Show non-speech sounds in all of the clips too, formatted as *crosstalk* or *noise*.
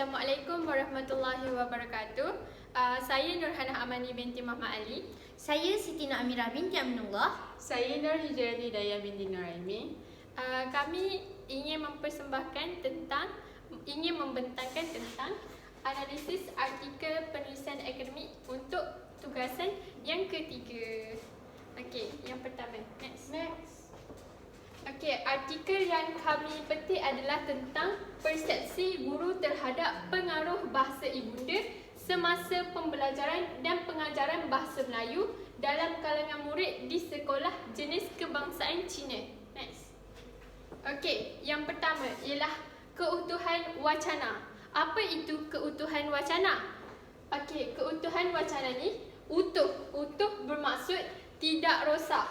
Assalamualaikum warahmatullahi wabarakatuh. Uh, saya Nurhana Amani binti Muhammad Ali. Saya Siti Nur Amirah binti Aminullah. Saya Nur Hijrati Daya binti Nuraimi. Uh, kami ingin mempersembahkan tentang ingin membentangkan tentang analisis artikel penulisan akademik untuk tugasan yang ketiga. Okey, yang pertama. Next. Next. Okey, artikel yang kami petik adalah tentang persepsi guru terhadap pengaruh bahasa ibunda semasa pembelajaran dan pengajaran bahasa Melayu dalam kalangan murid di sekolah jenis kebangsaan Cina. Next. Okey, yang pertama ialah keutuhan wacana. Apa itu keutuhan wacana? Okey, keutuhan wacana ni utuh. Utuh bermaksud tidak rosak.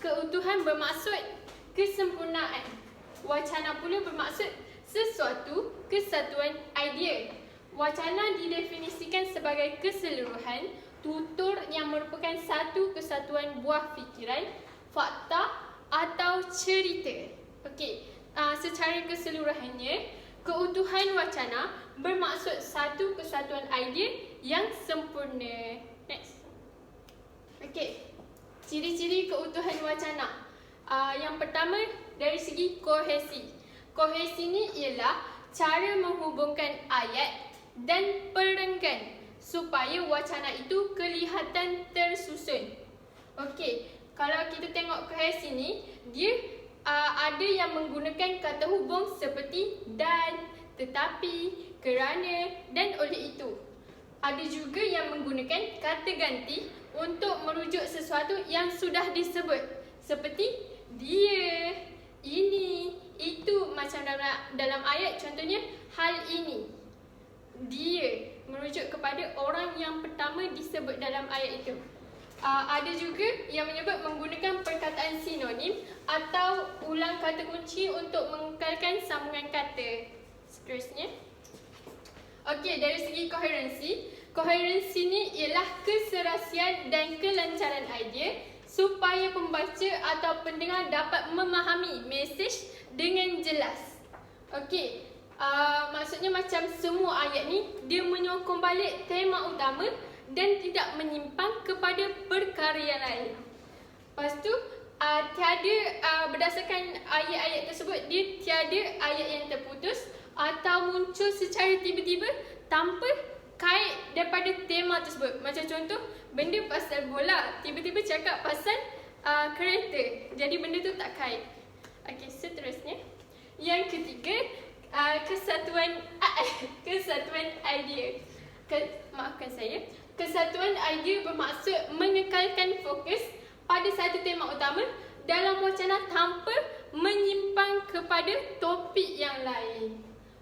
Keutuhan bermaksud kesempurnaan. Wacana pula bermaksud sesuatu kesatuan idea. Wacana didefinisikan sebagai keseluruhan tutur yang merupakan satu kesatuan buah fikiran, fakta atau cerita. Okey, uh, secara keseluruhannya, keutuhan wacana bermaksud satu kesatuan idea yang sempurna. Next. Okey, ciri-ciri keutuhan wacana. Uh, yang pertama dari segi kohesi. Kohesi ni ialah cara menghubungkan ayat dan perenggan supaya wacana itu kelihatan tersusun. Okey, kalau kita tengok kohesi ni, dia uh, ada yang menggunakan kata hubung seperti dan, tetapi, kerana dan oleh itu. Ada juga yang menggunakan kata ganti untuk merujuk sesuatu yang sudah disebut seperti dia, ini, itu macam dalam dalam ayat contohnya hal ini. Dia merujuk kepada orang yang pertama disebut dalam ayat itu. Uh, ada juga yang menyebut menggunakan perkataan sinonim atau ulang kata kunci untuk mengekalkan sambungan kata. Seterusnya. Okey, dari segi koherensi, koherensi ni ialah keserasian dan kelancaran idea supaya pembaca atau pendengar dapat memahami mesej dengan jelas. Okey, uh, maksudnya macam semua ayat ni dia menyokong balik tema utama dan tidak menyimpang kepada perkara yang lain. Lepas tu, uh, tiada uh, berdasarkan ayat-ayat tersebut dia tiada ayat yang terputus atau muncul secara tiba-tiba tanpa kait daripada tema tersebut. Macam contoh, benda pasal bola, tiba-tiba cakap pasal uh, kereta. Jadi benda tu tak kait. Okey, seterusnya. Yang ketiga, uh, kesatuan uh, *laughs* kesatuan idea. Ke, maafkan saya. Kesatuan idea bermaksud mengekalkan fokus pada satu tema utama dalam wacana tanpa menyimpang kepada topik yang lain.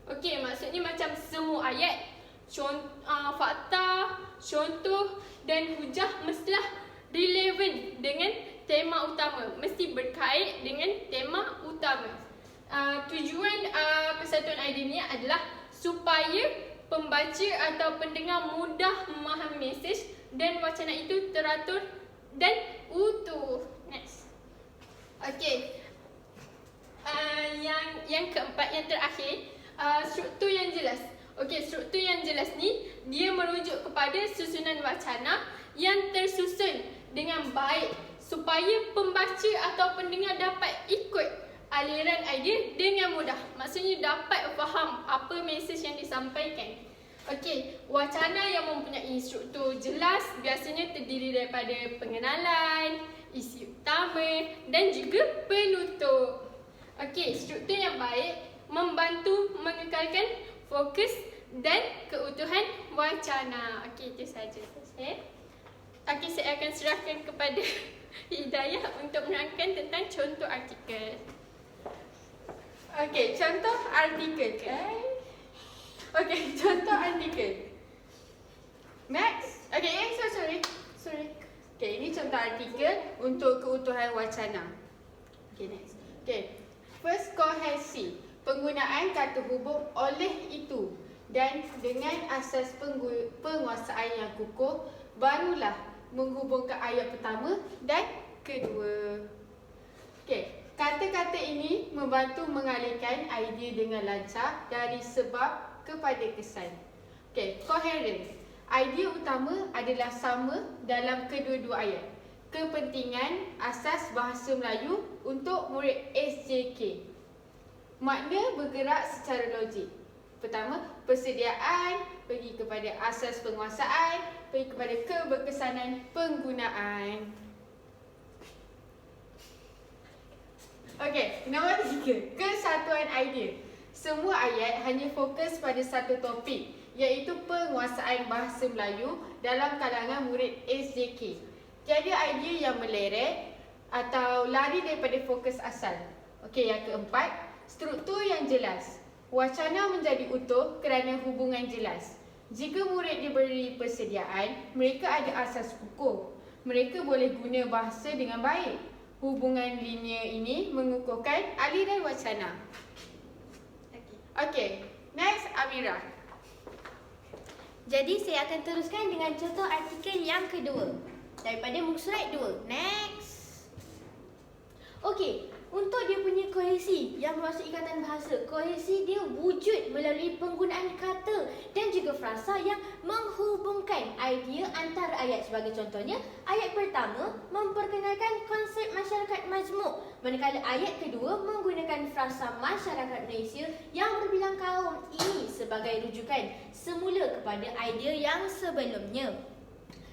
Okey, maksudnya macam semua ayat contoh, uh, fakta, contoh dan hujah mestilah relevan dengan tema utama. Mesti berkait dengan tema utama. Uh, tujuan uh, persatuan idea ini adalah supaya pembaca atau pendengar mudah memahami mesej dan wacana itu teratur dan utuh. Next. Okay. Uh, yang yang keempat, yang terakhir, uh, struktur yang jelas. Okey, struktur yang jelas ni dia merujuk kepada susunan wacana yang tersusun dengan baik supaya pembaca atau pendengar dapat ikut aliran idea dengan mudah. Maksudnya dapat faham apa mesej yang disampaikan. Okey, wacana yang mempunyai struktur jelas biasanya terdiri daripada pengenalan, isi utama dan juga penutup. Okey, struktur yang baik membantu mengekalkan fokus dan keutuhan wacana. Okey, itu saja. Okay. Okey, saya akan serahkan kepada *laughs* Hidayah untuk menerangkan tentang contoh artikel. Okey, contoh artikel. Okey, *laughs* contoh artikel. Next. Okey, eh, so sorry. Sorry. Okey, ini contoh artikel untuk keutuhan wacana. Okey, next. Okey. First kohesi penggunaan kata hubung oleh itu dan dengan asas penguasaan yang kukuh barulah menghubungkan ayat pertama dan kedua. Okey, kata-kata ini membantu mengalihkan idea dengan lancar dari sebab kepada kesan. Okey, coherent. Idea utama adalah sama dalam kedua-dua ayat. Kepentingan asas bahasa Melayu untuk murid SJK. Makna bergerak secara logik. Pertama, persediaan pergi kepada asas penguasaan, pergi kepada keberkesanan penggunaan. Okey, nombor tiga, kesatuan idea. Semua ayat hanya fokus pada satu topik iaitu penguasaan bahasa Melayu dalam kalangan murid SJK. Tiada idea yang meleret atau lari daripada fokus asal. Okey, yang keempat, struktur yang jelas. Wacana menjadi utuh kerana hubungan jelas. Jika murid diberi persediaan, mereka ada asas hukum. Mereka boleh guna bahasa dengan baik. Hubungan linear ini mengukuhkan aliran wacana. Okey, next Amira. Jadi saya akan teruskan dengan contoh artikel yang kedua daripada muka surat 2. Next. Okey, untuk dia punya kohesi yang bermaksud ikatan bahasa, kohesi dia wujud melalui penggunaan kata dan juga frasa yang menghubungkan idea antara ayat. Sebagai contohnya, ayat pertama memperkenalkan konsep masyarakat majmuk, manakala ayat kedua menggunakan frasa masyarakat Malaysia yang berbilang kaum ini sebagai rujukan semula kepada idea yang sebelumnya.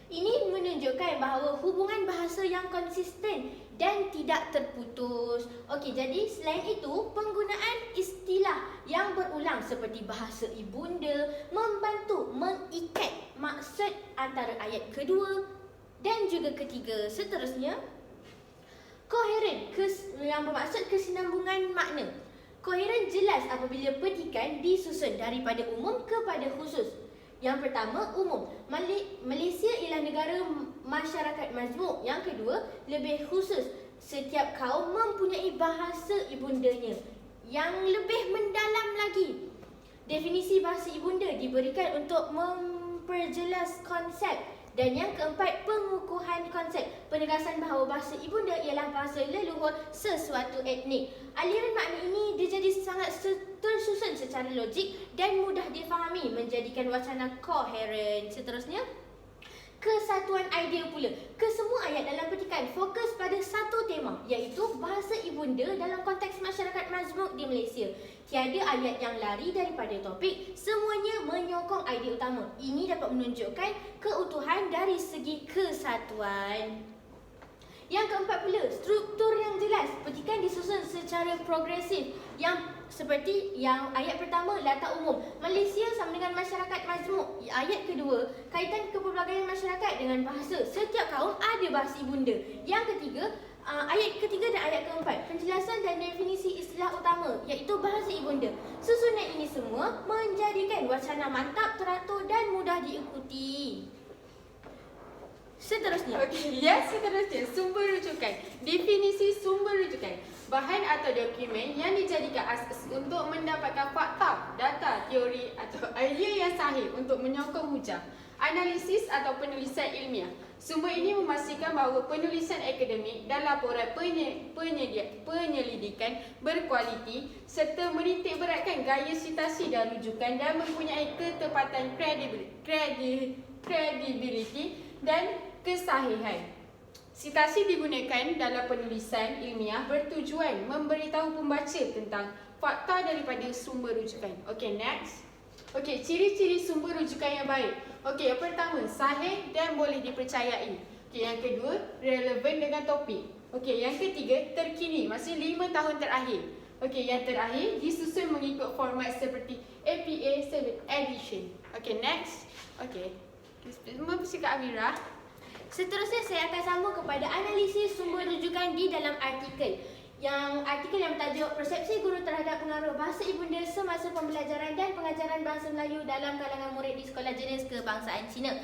Ini menunjukkan bahawa hubungan bahasa yang konsisten dan tidak terputus. Okey, jadi selain itu, penggunaan istilah yang berulang seperti bahasa ibunda membantu mengikat maksud antara ayat kedua dan juga ketiga. Seterusnya, koheren kes, yang bermaksud kesinambungan makna. Koheren jelas apabila petikan disusun daripada umum kepada khusus. Yang pertama, umum. Malaysia ialah negara masyarakat mazmuk. Yang kedua, lebih khusus. Setiap kaum mempunyai bahasa ibundanya yang lebih mendalam lagi. Definisi bahasa ibunda diberikan untuk memperjelas konsep dan yang keempat, pengukuhan konsep. Penegasan bahawa bahasa ibunda ialah bahasa leluhur sesuatu etnik. Aliran makna ini dia jadi sangat tersusun secara logik dan mudah difahami menjadikan wacana koheren. Seterusnya, kesatuan idea pula. Kesemua ayat dalam petikan fokus pada satu tema iaitu bahasa ibunda dalam konteks masyarakat mazmuk di Malaysia. Tiada ayat yang lari daripada topik, semuanya menyokong idea utama. Ini dapat menunjukkan keutuhan dari segi kesatuan. Yang keempat pula, struktur yang jelas. Petikan disusun secara progresif yang seperti yang ayat pertama latar umum. Malaysia sama dengan masyarakat majmuk. Ayat kedua, kaitan kepelbagaian masyarakat dengan bahasa. Setiap kaum ada bahasa ibunda. Yang ketiga, uh, ayat ketiga dan ayat keempat, penjelasan dan definisi istilah utama iaitu bahasa ibunda. Susunan ini semua menjadikan wacana mantap, teratur dan mudah diikuti. Seterusnya. Okey, ya seterusnya sumber rujukan. Definisi sumber rujukan. Bahan atau dokumen yang dijadikan asas untuk mendapatkan fakta, data, teori atau *laughs* idea yang sahih untuk menyokong hujah. Analisis atau penulisan ilmiah. Sumber ini memastikan bahawa penulisan akademik dan laporan penye, penyedia, penyelidikan berkualiti serta menitik beratkan gaya citasi dan rujukan dan mempunyai ketepatan kredibiliti dan kesahihan. Sitasi digunakan dalam penulisan ilmiah bertujuan memberitahu pembaca tentang fakta daripada sumber rujukan. Okey, next. Okey, ciri-ciri sumber rujukan yang baik. Okey, yang pertama, sahih dan boleh dipercayai. Okey, yang kedua, relevan dengan topik. Okey, yang ketiga, terkini, maksudnya lima tahun terakhir. Okey, yang terakhir, disusun mengikut format seperti APA 7 edition. Okey, next. Okey. Semua bersikap Amira. Seterusnya saya akan sambung kepada analisis sumber rujukan di dalam artikel. Yang artikel yang bertajuk Persepsi Guru Terhadap Pengaruh Bahasa Ibunda Semasa Pembelajaran dan Pengajaran Bahasa Melayu dalam kalangan murid di Sekolah Jenis Kebangsaan Cina.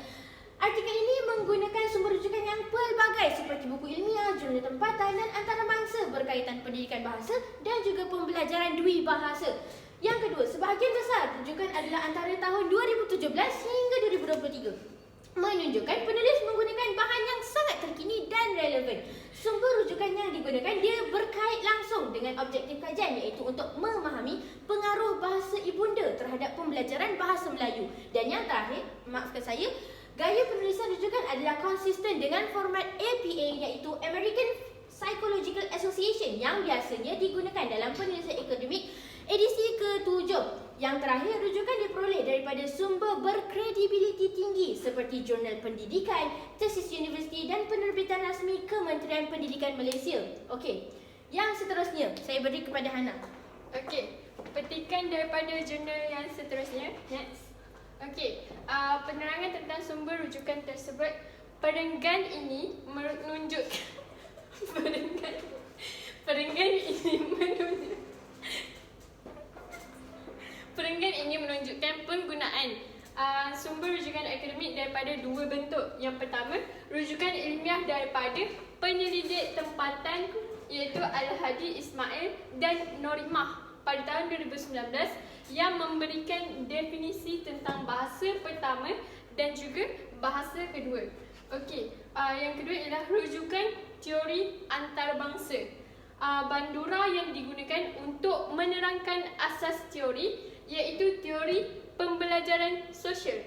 Artikel ini menggunakan sumber rujukan yang pelbagai seperti buku ilmiah, jurnal tempatan dan antarabangsa berkaitan pendidikan bahasa dan juga pembelajaran dui bahasa. Yang kedua, sebahagian besar rujukan adalah antara tahun 2017 hingga 2023. menunjukkan penulis menggunakan bahan yang sangat terkini dan relevan. Sumber rujukan yang digunakan dia berkait langsung dengan objektif kajian iaitu untuk memahami pengaruh bahasa ibunda terhadap pembelajaran bahasa Melayu. Dan yang terakhir, maafkan saya, gaya penulisan rujukan adalah konsisten dengan format APA iaitu American Psychological Association yang biasanya digunakan dalam penulisan akademik edisi ke-7. Yang terakhir, rujukan diperoleh daripada sumber berkredibiliti tinggi seperti Jurnal Pendidikan, tesis universiti dan penerbitan rasmi Kementerian Pendidikan Malaysia. Okey, yang seterusnya saya beri kepada Hana. Okey, petikan daripada jurnal yang seterusnya. Next. Okey, uh, penerangan tentang sumber rujukan tersebut. Perenggan ini menunjuk *laughs* perenggan perenggan ini menunjuk Perenggan ini menunjukkan penggunaan uh, sumber rujukan akademik daripada dua bentuk. Yang pertama, rujukan ilmiah daripada penyelidik tempatan iaitu Al-Hadi Ismail dan Norimah pada tahun 2019 yang memberikan definisi tentang bahasa pertama dan juga bahasa kedua. Okey, uh, yang kedua ialah rujukan teori antarabangsa. Uh, bandura yang digunakan untuk menerangkan asas teori iaitu teori pembelajaran sosial.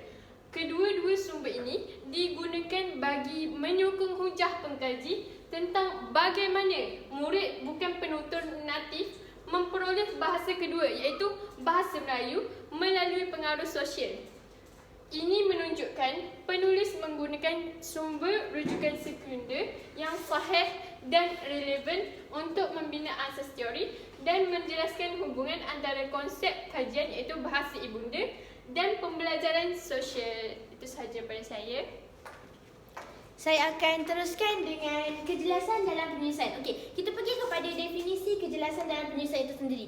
Kedua-dua sumber ini digunakan bagi menyokong hujah pengkaji tentang bagaimana murid bukan penutur natif memperoleh bahasa kedua iaitu bahasa Melayu melalui pengaruh sosial. Ini menunjukkan penulis menggunakan sumber rujukan sekunder yang sahih dan relevan untuk membina asas teori dan menjelaskan hubungan antara konsep kajian iaitu bahasa ibunda dan pembelajaran sosial. Itu sahaja pada saya. Saya akan teruskan dengan kejelasan dalam penulisan. Okey, kita pergi kepada definisi kejelasan dalam penulisan itu sendiri.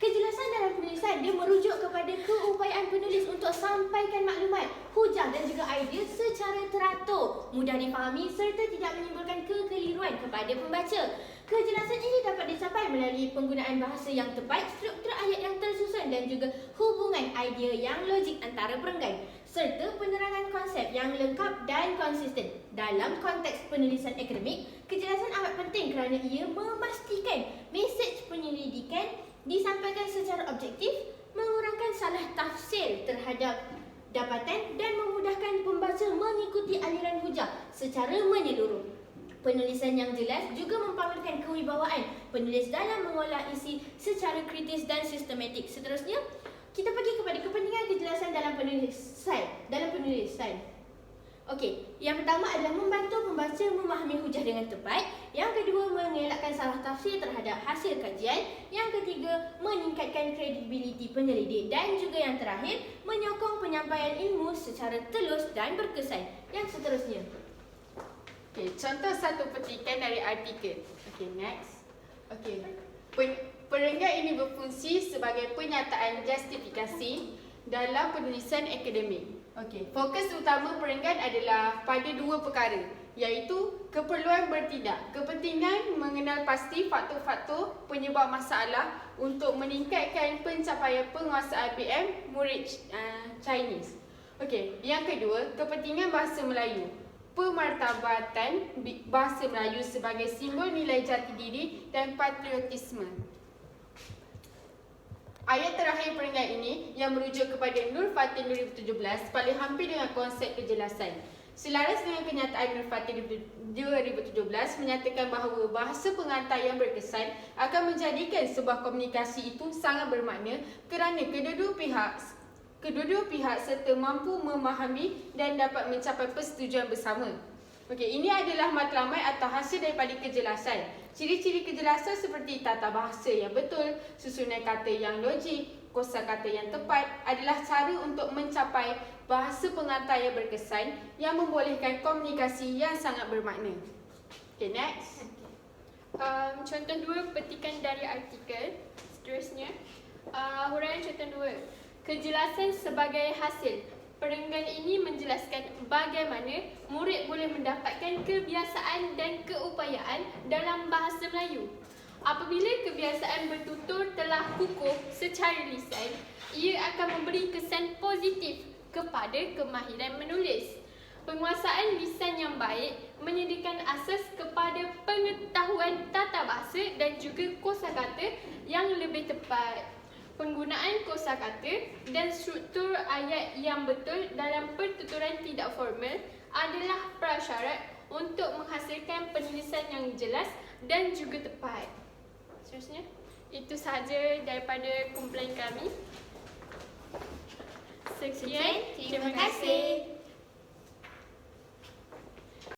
Kejelasan dalam penulisan dia merujuk kepada keupayaan penulis untuk sampaikan maklumat, hujah dan juga idea secara teratur, mudah difahami serta tidak menimbulkan kekeliruan kepada pembaca. Kejelasan ini dapat dicapai melalui penggunaan bahasa yang tepat, struktur ayat yang tersusun dan juga hubungan idea yang logik antara perenggan serta penerangan konsep yang lengkap dan konsisten. Dalam konteks penulisan akademik, kejelasan amat penting kerana ia memastikan mesej penyelidikan disampaikan secara objektif, mengurangkan salah tafsir terhadap dapatan dan memudahkan pembaca mengikuti aliran hujah secara menyeluruh. Penulisan yang jelas juga mempamerkan kewibawaan penulis dalam mengolah isi secara kritis dan sistematik. Seterusnya, kita pergi kepada kepentingan kejelasan dalam penulisan. Dalam penulisan. Okey, yang pertama adalah membantu pembaca memahami hujah dengan tepat. Yang kedua, mengelakkan salah tafsir terhadap hasil kajian. Yang ketiga, meningkatkan kredibiliti penyelidik. Dan juga yang terakhir, menyokong penyampaian ilmu secara telus dan berkesan. Yang seterusnya. Okey, contoh satu petikan dari artikel. Okey, next. Okey. Pen- perenggan ini berfungsi sebagai penyataan justifikasi dalam penulisan akademik. Okey, fokus utama perenggan adalah pada dua perkara, iaitu keperluan bertindak, kepentingan mengenal pasti faktor-faktor penyebab masalah untuk meningkatkan pencapaian penguasaan BM murid uh, Chinese. Okey, yang kedua, kepentingan bahasa Melayu pemartabatan bahasa Melayu sebagai simbol nilai jati diri dan patriotisme. Ayat terakhir perenggan ini yang merujuk kepada Nur Fatih 2017 paling hampir dengan konsep kejelasan. Selaras dengan kenyataan Nur Fatih 2017 menyatakan bahawa bahasa pengantar yang berkesan akan menjadikan sebuah komunikasi itu sangat bermakna kerana kedua-dua pihak kedua-dua pihak serta mampu memahami dan dapat mencapai persetujuan bersama. Okey, ini adalah matlamat atau hasil daripada kejelasan. Ciri-ciri kejelasan seperti tata bahasa yang betul, susunan kata yang logik, kosa kata yang tepat adalah cara untuk mencapai bahasa pengantar yang berkesan yang membolehkan komunikasi yang sangat bermakna. Okay, next. Um, contoh dua petikan dari artikel. Seterusnya, uh, huraian contoh dua. Kejelasan sebagai hasil. Perenggan ini menjelaskan bagaimana murid boleh mendapatkan kebiasaan dan keupayaan dalam bahasa Melayu. Apabila kebiasaan bertutur telah kukuh secara lisan, ia akan memberi kesan positif kepada kemahiran menulis. Penguasaan lisan yang baik menyediakan asas kepada pengetahuan tata bahasa dan juga kosakata yang lebih tepat. Penggunaan kosakata dan struktur ayat yang betul dalam pertuturan tidak formal adalah prasyarat untuk menghasilkan penulisan yang jelas dan juga tepat. Seterusnya, itu sahaja daripada kumpulan kami. Sekian, Terima kasih.